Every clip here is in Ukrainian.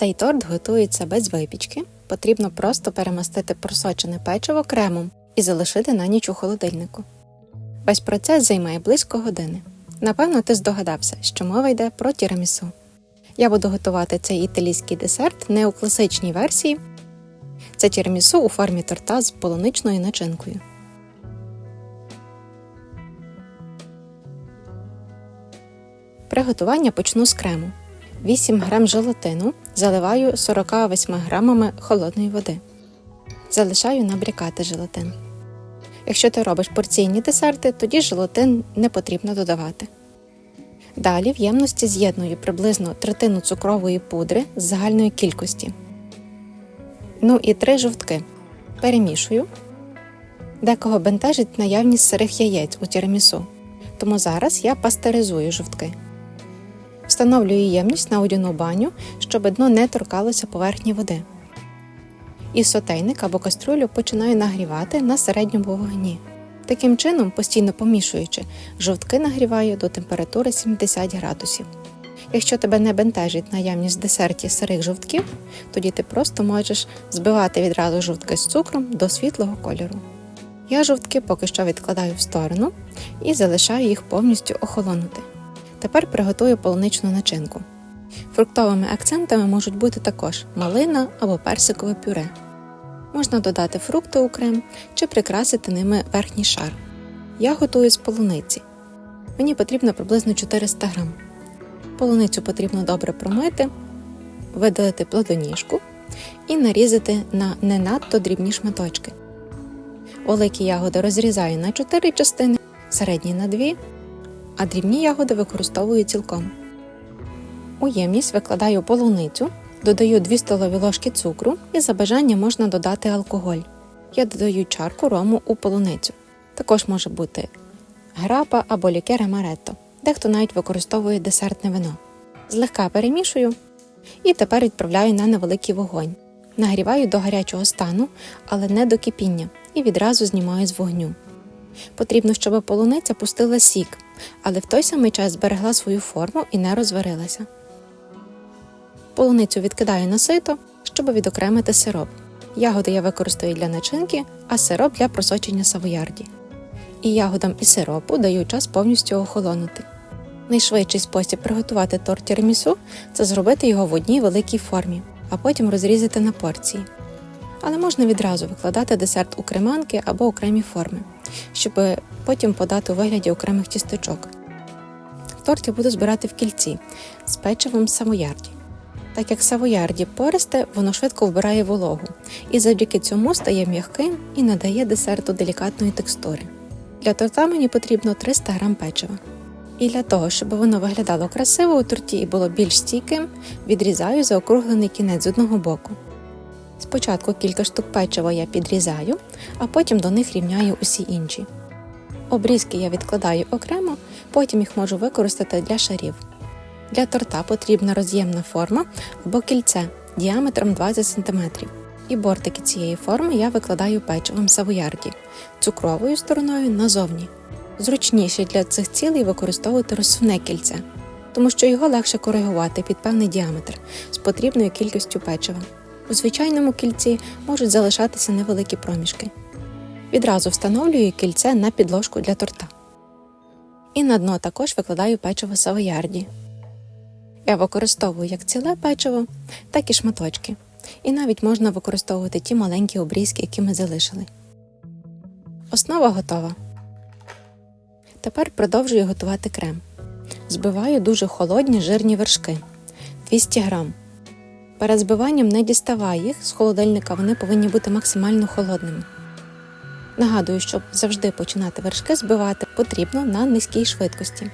Цей торт готується без випічки. Потрібно просто перемастити просочене печиво кремом і залишити на ніч у холодильнику. Весь процес займає близько години. Напевно, ти здогадався, що мова йде про тірамісу. Я буду готувати цей італійський десерт не у класичній версії. Це тірамісу у формі торта з полуничною начинкою. Приготування почну з крему. 8 г желатину заливаю 48 грамами холодної води. Залишаю набрякати желатин. Якщо ти робиш порційні десерти, тоді желатин не потрібно додавати. Далі в ємності з'єдную приблизно третину цукрової пудри з загальної кількості. Ну і три жовтки. Перемішую. Декого бентежить наявність сирих яєць у тірамісу, тому зараз я пастеризую жовтки. Встановлюю ємність на водяну баню, щоб дно не торкалося поверхні води. І сотейник або каструлю починаю нагрівати на середньому вогні. Таким чином, постійно помішуючи, жовтки нагріваю до температури 70 градусів. Якщо тебе не бентежить наявність в десерті сирих жовтків, тоді ти просто можеш збивати відразу жовтки з цукром до світлого кольору. Я жовтки поки що відкладаю в сторону і залишаю їх повністю охолонути. Тепер приготую полуничну начинку. Фруктовими акцентами можуть бути також малина або персикове пюре. Можна додати фрукти у крем чи прикрасити ними верхній шар. Я готую з полуниці. Мені потрібно приблизно 400 г. Полуницю потрібно добре промити, видалити плодоніжку і нарізати на не надто дрібні шматочки. Великі ягоди розрізаю на 4 частини, середні на 2, а дрібні ягоди використовую цілком. У ємність викладаю полуницю, додаю 2 столові ложки цукру і за бажання можна додати алкоголь. Я додаю чарку рому у полуницю. Також може бути грапа або лікер амаретто. Дехто навіть використовує десертне вино. Злегка перемішую і тепер відправляю на невеликий вогонь. Нагріваю до гарячого стану, але не до кипіння, і відразу знімаю з вогню. Потрібно, щоб полуниця пустила сік, але в той самий час зберегла свою форму і не розварилася. Полуницю відкидаю на сито, щоб відокремити сироп. Ягоди я використаю для начинки, а сироп для просочення савоярді. І ягодам і сиропу даю час повністю охолонути. Найшвидший спосіб приготувати торт тірамісу – це зробити його в одній великій формі, а потім розрізати на порції. Але можна відразу викладати десерт у креманки або окремі форми, щоб потім подати у вигляді окремих тістечок. Торт я буду збирати в кільці з печивом савоярді. Так як савоярді пористе, воно швидко вбирає вологу і завдяки цьому стає м'яким і надає десерту делікатної текстури. Для торта мені потрібно 300 г печива. І для того, щоб воно виглядало красиво у торті і було більш стійким, відрізаю заокруглений кінець з одного боку. Спочатку кілька штук печива я підрізаю, а потім до них рівняю усі інші. Обрізки я відкладаю окремо, потім їх можу використати для шарів. Для торта потрібна роз'ємна форма або кільце діаметром 20 см. І бортики цієї форми я викладаю печивом савоярді, цукровою стороною назовні. Зручніше для цих цілей використовувати розсувне кільце, тому що його легше коригувати під певний діаметр з потрібною кількістю печива. У звичайному кільці можуть залишатися невеликі проміжки. Відразу встановлюю кільце на підложку для торта. І на дно також викладаю печиво савоярді. Я використовую як ціле печиво, так і шматочки. І навіть можна використовувати ті маленькі обрізки, які ми залишили. Основа готова. Тепер продовжую готувати крем. Збиваю дуже холодні жирні вершки 200 г. Перед збиванням не діставай їх з холодильника, вони повинні бути максимально холодними. Нагадую, щоб завжди починати вершки збивати потрібно на низькій швидкості,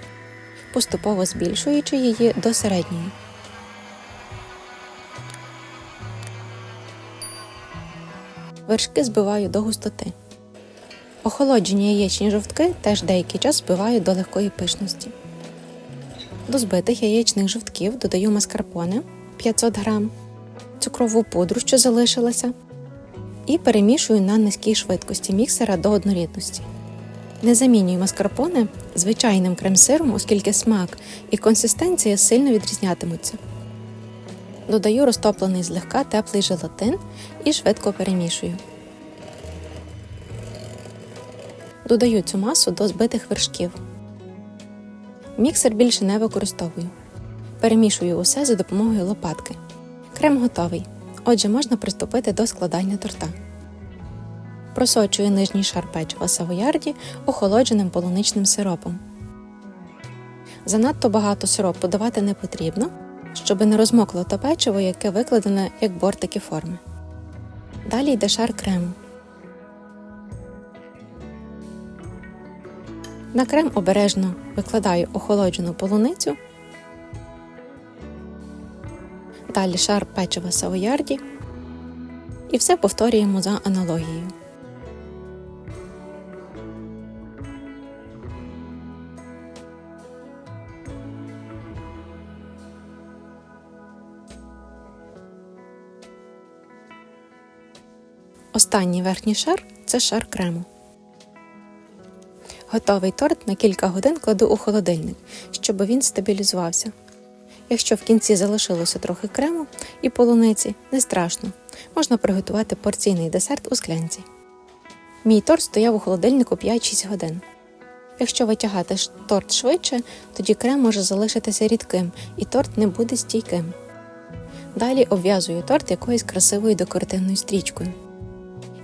поступово збільшуючи її до середньої. Вершки збиваю до густоти. Охолоджені яєчні жовтки теж деякий час збиваю до легкої пишності. До збитих яєчних жовтків додаю маскарпоне 500 г, цукрову пудру, що залишилася, і перемішую на низькій швидкості міксера до однорідності. Не замінюю маскарпоне звичайним крем-сиром, оскільки смак і консистенція сильно відрізнятимуться. Додаю розтоплений злегка теплий желатин і швидко перемішую. Додаю цю масу до збитих вершків. Міксер більше не використовую. Перемішую усе за допомогою лопатки. Крем готовий. Отже, можна приступити до складання торта. Просочую нижній шар печива савоярді охолодженим полуничним сиропом. Занадто багато сиропу давати не потрібно, щоб не розмокло то печиво, яке викладене як бортики форми. Далі йде шар крему. На крем обережно викладаю охолоджену полуницю. Далі шар печива савоярді. І все повторюємо за аналогією. Останній верхній шар це шар крему. Готовий торт на кілька годин кладу у холодильник, щоб він стабілізувався. Якщо в кінці залишилося трохи крему і полуниці, не страшно, можна приготувати порційний десерт у склянці. Мій торт стояв у холодильнику 5-6 годин. Якщо витягати торт швидше, тоді крем може залишитися рідким і торт не буде стійким. Далі обв'язую торт якоюсь красивою декоративною стрічкою.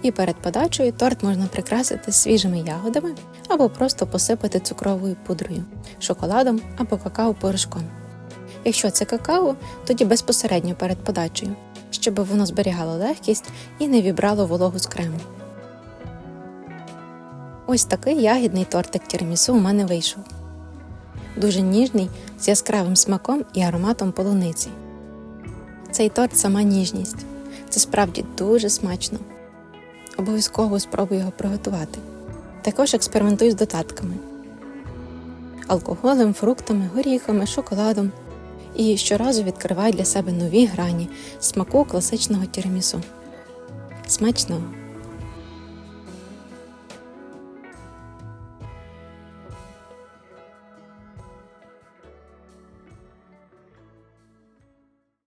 І перед подачею торт можна прикрасити свіжими ягодами або просто посипати цукровою пудрою, шоколадом або какао-порошком. Якщо це какао, тоді безпосередньо перед подачею, щоб воно зберігало легкість і не вібрало вологу з крему. Ось такий ягідний тортик тірамісу у мене вийшов. Дуже ніжний, з яскравим смаком і ароматом полуниці. Цей торт сама ніжність. Це справді дуже смачно. Обов'язково спробуй його приготувати. Також експериментуй з додатками: алкоголем, фруктами, горіхами, шоколадом. І щоразу відкривай для себе нові грані смаку класичного тірамісу. Смачного!